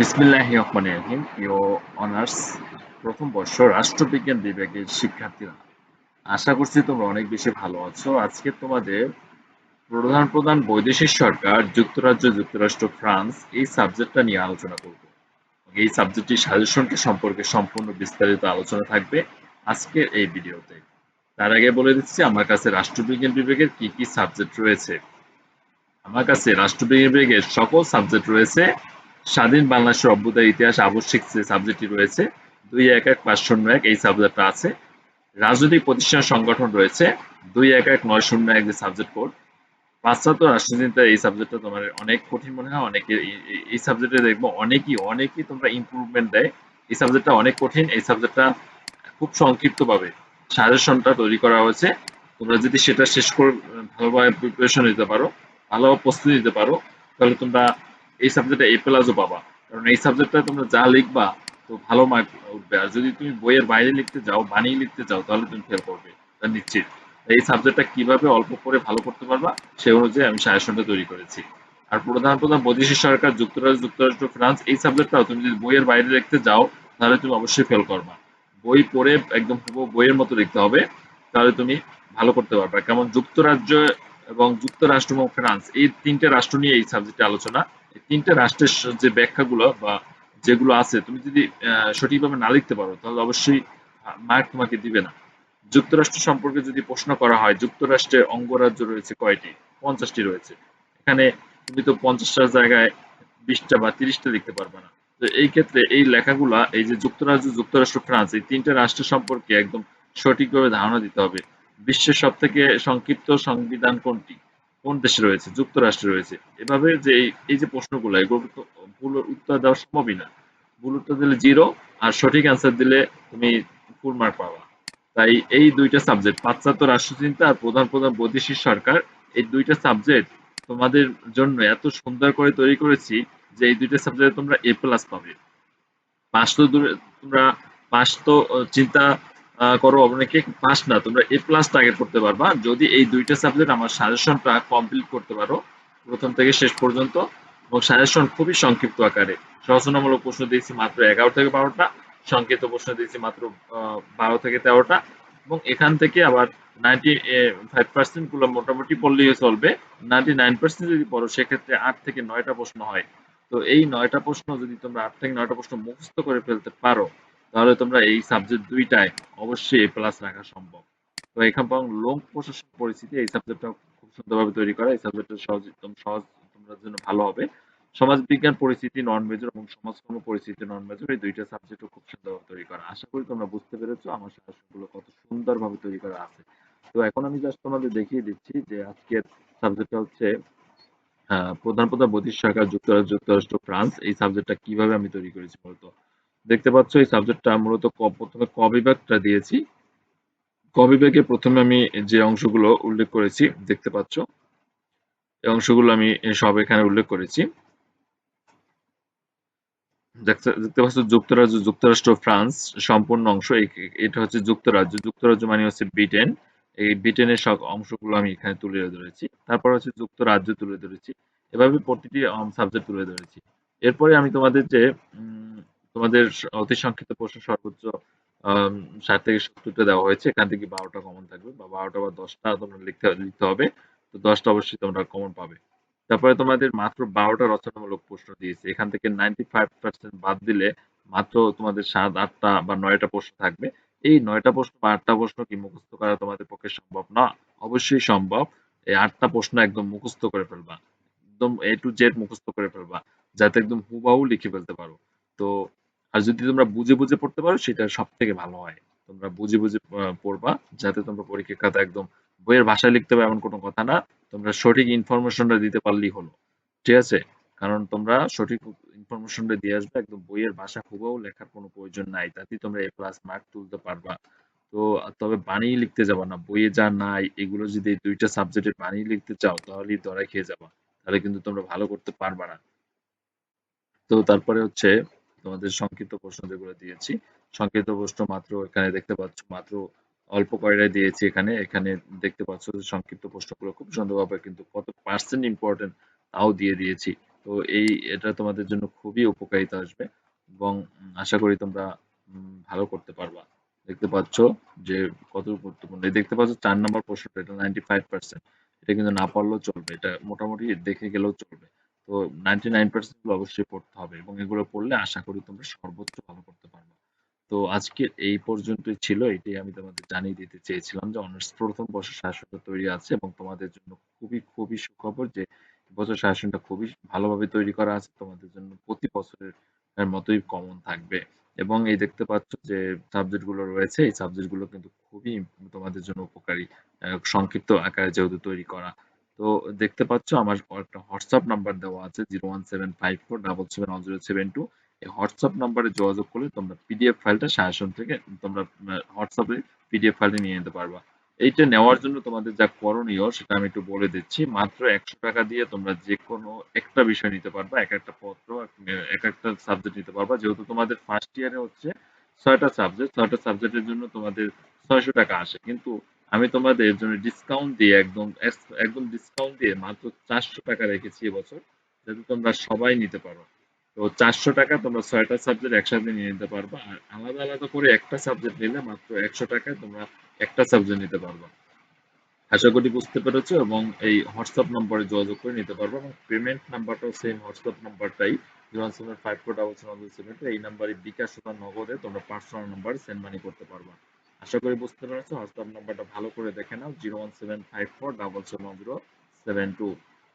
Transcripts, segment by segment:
বিসমিল্লাহি রহমানির রহিম। অনার্স প্রথম বর্ষ রাষ্ট্রবিজ্ঞান বিভাগের শিক্ষার্থীরা, আশা করছি তোমরা অনেক বেশি ভালো আছো। আজকে তোমাদের প্রধান প্রধান বৈদেশিক সরকার, যুক্তরাজ্য, যুক্তরাষ্ট্র, ফ্রান্স এই সাবজেক্টটা নিয়ে আলোচনা করব। এই সাবজেক্টটির সাজেশনটি সম্পর্কে সম্পূর্ণ বিস্তারিত আলোচনা থাকবে আজকের এই ভিডিওতে। তার আগে বলে দিচ্ছি, আমার কাছে রাষ্ট্রবিজ্ঞান বিভাগের কি কি সাবজেক্ট রয়েছে? আমার কাছে রাষ্ট্রবিজ্ঞান বিভাগের সকল সাবজেক্ট রয়েছে। স্বাধীন বাংলাদেশের অভ্যুদয় ইতিহাস আবশ্যিক যে সাবজেক্টটি রয়েছে, দুই এক এক পাঁচ শূন্য এক এই সাবজেক্টটা আছে। রাজনৈতিক প্রতিষ্ঠান সংগঠন রয়েছে, দুই এক এক নয় শূন্য এক যে সাবজেক্ট কোড পাশ্চাত্য রাষ্ট্রচিন্তা এই সাবজেক্টটা তোমার অনেক কঠিন মনে হয়, অনেকে এই সাবজেক্টে দেখব অনেকই অনেকই তোমরা ইম্প্রুভমেন্ট দেয়। এই সাবজেক্টটা অনেক কঠিন, এই সাবজেক্টটা খুব সংক্ষিপ্ত ভাবে সাজেশনটা তৈরি করা হয়েছে। তোমরা যদি সেটা শেষ করে ভালোভাবে প্রিপারেশন নিতে পারো ভালোভাবে প্রস্তুতি নিতে পারো, তাহলে তোমরা এই সাবজেক্টে এ প্লাসও পাবা। কারণ এই সাবজেক্টটা তোমরা যা লিখবা, তো ভালো মার্ক উঠবে। আর যদি তুমি বইয়ের বাইরে লিখতে যাও, বানিয়ে লিখতে যাও, তাহলে তুমি ফেল করবে। নিশ্চিত। এই সাবজেক্টটা কীভাবে অল্প করে ভালো করতে পারবা, সে অনুযায়ী আমি সাজেশনটা তৈরি করেছি। আর প্রধান প্রধান বৈদেশিক সরকার, যুক্তরাজ্য, যুক্তরাষ্ট্র, ফ্রান্স, এই সাবজেক্টটাও তুমি যদি বইয়ের বাইরে লিখতে যাও, তাহলে তুমি অবশ্যই ফেল করবা। বই পড়ে একদম পুরো বইয়ের মতো লিখতে হবে, তাহলে তুমি ভালো করতে পারবে। কেমন যুক্তরাজ্য এবং যুক্তরাষ্ট্র এবং ফ্রান্স, এই তিনটে রাষ্ট্র নিয়ে এই সাবজেক্টে আলোচনা। এই তিনটে রাষ্ট্রের যে ব্যাখ্যাগুলো বা যেগুলো আছে, তুমি যদি সঠিকভাবে না লিখতে পারো, তাহলে অবশ্যই মার্ক তোমাকে দিবে না। যুক্তরাষ্ট্র সম্পর্কে যদি প্রশ্ন করা হয় যুক্তরাষ্ট্রের অঙ্গরাজ্য রয়েছে কয়টি? পঞ্চাশটি রয়েছে। এখানে তুমি তো পঞ্চাশটার জায়গায় বিশটা বা তিরিশটা লিখতে পারবে না। তো এই ক্ষেত্রে এই লেখাগুলা, এই যে যুক্তরাজ্য, যুক্তরাষ্ট্র, ফ্রান্স, এই তিনটে রাষ্ট্র সম্পর্কে একদম সঠিকভাবে ধারণা দিতে হবে। বিশ্বের সব থেকে সংক্ষিপ্ত সংবিধান কোনটি? কোন দেশে রয়েছে? যুক্তরাষ্ট্রে রয়েছে। এভাবে যে এই যে প্রশ্নগুলো, এগুলো ভুল উত্তর দেওয়া সম্ভবই না। ভুল উত্তর দিলে জিরো, আর সঠিক অ্যান্সার দিলে তুমি ফুল মার্ক পাবা। তাই এই দুইটা সাবজেক্ট পাশ্চাত্য রাষ্ট্রচিন্তা আর প্রধান প্রধান বৈদেশিক সরকার, এই দুইটা সাবজেক্ট তোমাদের জন্য এত সুন্দর করে তৈরি করেছি যে এই দুইটা সাবজেক্টে তোমরা এ প্লাস পাবে। পাঁচ তো দূরে, তোমরা পাঁচ তো চিন্তা করো অনেকে পাস না, তোমরা এ প্লাস টার্গেট করতে পারবা। যদি এই দুইটা সাবজেক্ট আমার সাজেশনটা কমপ্লিট করতে পারো, প্রথম থেকে শেষ পর্যন্ত, এবং সাজেশন খুবই সংক্ষিপ্ত আকারে। সচনামূলক প্রশ্ন দিয়েছি মাত্র এগারো থেকে বারোটা, সংক্ষিপ্ত প্রশ্ন দিয়েছি মাত্র বারো থেকে তেরোটা, এবং এখান থেকে আবার নাইনটি ফাইভ পার্সেন্টগুলো মোটামুটি পড়লেই চলবে। নাইনটি নাইন পার্সেন্ট যদি পড়ো, সেক্ষেত্রে আট থেকে নয়টা প্রশ্ন হয়। তো এই নয়টা প্রশ্ন যদি তোমরা আট থেকে নয়টা প্রশ্ন মুখস্থ করে ফেলতে পারো তাহলে তোমরা এই সাবজেক্ট দুইটায় অবশ্যই এ প্লাস রাখা সম্ভব। তো এখান পাং লোক প্রশাসন পরিস্থিতি এই সাবজেক্টটা খুব সুন্দরভাবে তৈরি করা। এই সাবজেক্টটা সহজ, একদম সহজ তোমরা জন্য ভালো হবে। সমাজ বিজ্ঞান পরিস্থিতি নন মেজর এবং সমাজকর্ম পরিস্থিতি নন মেজর এই দুইটা সাবজেক্টও খুব সুন্দরভাবে তৈরি করা। আশা করি তোমরা বুঝতে পেরেছ আমার সাজেশনগুলো কত সুন্দরভাবে তৈরি করা আছে। তো এখন আমি জাস্ট তোমাদের দেখিয়ে দিচ্ছি যে আজকের সাবজেক্টটা হচ্ছে প্রধান প্রধান বৈদেশিক সরকার যুক্তরাজ্য, যুক্তরাষ্ট্র, ফ্রান্স। এই সাবজেক্টটা কীভাবে আমি তৈরি করেছি বলতো? দেখতে পাচ্ছ, এই সাবজেক্টটা মূলত প্রথমে ক বিভাগটা দিয়েছি। ক বিভাগে প্রথমে আমি যে অংশগুলো উল্লেখ করেছি দেখতে পাচ্ছ, এই অংশগুলো আমি সব এখানে উল্লেখ করেছি। দেখতে পাচ্ছ, যুক্তরাজ্য, যুক্তরাষ্ট্র, ফ্রান্স, সম্পূর্ণ অংশ এটা হচ্ছে যুক্তরাজ্য। যুক্তরাজ্য মানে হচ্ছে ব্রিটেন। এই ব্রিটেনের সব অংশগুলো আমি এখানে তুলে ধরেছি। তারপর হচ্ছে যুক্তরাজ্য তুলে ধরেছি। এভাবে প্রতিটি সাবজেক্ট তুলে ধরেছি। এরপরে আমি তোমাদের যে তোমাদের অতি সংক্ষিপ্ত প্রশ্ন সর্বোচ্চ ষাট থেকে সত্তরটা দেওয়া হয়েছে। এখান থেকে বারোটা কমন থাকবে বা বারোটা বা দশটা তোমরা লিখতে লিখতে হবে। তো দশটা অবশ্যই তোমরা কমন পাবে। তারপরে তোমাদের মাত্র বারোটা রচনামূলক প্রশ্ন দিয়েছে। এখান থেকে নাইনটি ফাইভ পার্সেন্ট বাদ দিলে মাত্র তোমাদের সাত, আটটা বা নয়টা প্রশ্ন থাকবে। এই নয়টা প্রশ্ন বা আটটা প্রশ্ন কি মুখস্থ করা তোমাদের পক্ষে সম্ভব না? অবশ্যই সম্ভব। এই আটটা প্রশ্ন একদম মুখস্থ করে ফেলবা। একদম এ টু জেড মুখস্থ করে ফেলবা। যাতে একদম হুবাহু লিখে ফেলতে পারো। তো আর যদি তোমরা বুঝে বুঝে পড়তে পারো, সেটা সব থেকে ভালো হয়। তোমরা বুঝে বুঝে পড়বা, যাতে তোমরা পরীক্ষা একদম বইয়ের ভাষায় লিখতে হবে এমন কোনো কথা না। তোমরা সঠিক ইনফরমেশনটা দিতে পারলেই হলো। ঠিক আছে? কারণ তোমরা সঠিক ইনফরমেশনটা দিয়ে আসবে, একদম বইয়ের ভাষা হুবহু লেখার কোনো প্রয়োজন নাই। তাতেই তোমরা এ প্লাস মার্ক তুলতে পারবা। তো, তবে বানিয়ে লিখতে যাবা না। বইয়ে যা নাই, এগুলো যদি দুইটা সাবজেক্টে বানিয়ে লিখতে চাও, তাহলেই ধরা খেয়ে যাবা। তাহলে কিন্তু তোমরা ভালো করতে পারবা না। তো তারপরে হচ্ছে তোমাদের সংক্ষিপ্ত প্রশ্ন যেগুলো দিয়েছি। সংক্ষিপ্ত প্রশ্ন মাত্র এখানে দেখতে পাচ্ছ, মাত্র অল্প কয়টাই দিয়েছি এখানে। এখানে দেখতে পাচ্ছ যে সংক্ষিপ্ত প্রশ্নগুলো খুব সুন্দরভাবে কিন্তু কত পার্সেন্ট ইম্পর্টেন্ট তাও দিয়ে দিয়েছি। তো এই, এটা তোমাদের জন্য খুবই উপকারিতা আসবে এবং আশা করি তোমরা ভালো করতে পারবা। দেখতে পাচ্ছ যে কত গুরুত্বপূর্ণ। এই দেখতে পাচ্ছ চার নম্বর প্রশ্নটা, এটা নাইনটি ফাইভ পার্সেন্ট এটা কিন্তু না পারলেও চলবে। এটা মোটামুটি দেখে গেলেও চলবে। তো নাইনটি নাইন অবশ্যই পড়তে হবে এবং এগুলো পড়লে আশা করি তোমরা সর্বোচ্চ ভালো করতে পারবে। তো আজকে এই পর্যন্তই ছিল, এটাই আমি তোমাদের জানিয়ে দিতে চেয়েছিলাম যে অনার্স প্রথম বর্ষ শাসনটা তৈরি আছে এবং তোমাদের জন্য খুবই খুবই সুখবর যে বছর শাসনটা খুবই ভালোভাবে তৈরি করা আছে, তোমাদের জন্য প্রতি বছরের মতোই কমন থাকবে। এবং এই দেখতে পাচ্ছ যে সাবজেক্টগুলো রয়েছে, এই সাবজেক্টগুলো কিন্তু খুবই তোমাদের জন্য উপকারী সংক্ষিপ্ত আকারে যেহেতু তৈরি করা। তো দেখতে পাচ্ছ আমার একটা হোয়াটসঅ্যাপ নাম্বার দেওয়া আছে zero one seven five four double seven one zero seven two. এই হোয়াটসঅ্যাপ নাম্বারে যোগাযোগ করলে তোমরা পিডিএফ ফাইলটা শাসন থেকে তোমরা হোয়াটসঅ্যাপে পিডিএফ ফাইলটা নিয়ে নিতে পারবা। এইটা নেওয়ার জন্য তোমাদের যা করণীয় সেটা আমি একটু বলে দিচ্ছি। মাত্র একশো টাকা দিয়ে তোমরা যে কোনো একটা বিষয় নিতে পারবা, এক একটা পত্র, এক একটা সাবজেক্ট নিতে পারবা। যেহেতু তোমাদের ফার্স্ট ইয়ারে হচ্ছে ছয়টা সাবজেক্ট ছয়টা সাবজেক্টের জন্য তোমাদের ছয়শো টাকা আসে। কিন্তু আমি তোমাদের জন্য ডিসকাউন্ট দিয়ে একদম একদম ডিসকাউন্ট দিয়ে মাত্র চারশো টাকা রেখেছি এবছর যাতে তোমরা সবাই নিতে পারো। তো চারশো টাকা তোমরা ছয়টা সাবজেক্ট একসাথে নিয়ে নিতে পারবা, আর আলাদা আলাদা করে একটা সাবজেক্ট নিলে মাত্র একশো টাকায় তোমরা একটা সাবজেক্ট নিতে পারবা। আশা করি বুঝতে পেরেছ, এবং এই হোয়াটসঅ্যাপ নম্বরে যোগাযোগ করে নিতে পারব, এবং পেমেন্ট নাম্বারটাও same WhatsApp নাম্বারটাই zero seven five four double seven এই নাম্বারে বিকাশ নগদে তোমরা পার্সোনাল নাম্বার সেন্ড মানি করতে পারবা। আশা করি বুঝতে পেরেছ। হোয়াটসঅ্যাপ নাম্বারটা ভালো করে দেখে নাও। Zero one seven five four double seven zero seven two.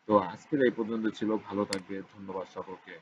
তো আজকের এই পর্যন্ত ছিল। ভালো থাকবে। ধন্যবাদ সকলকে।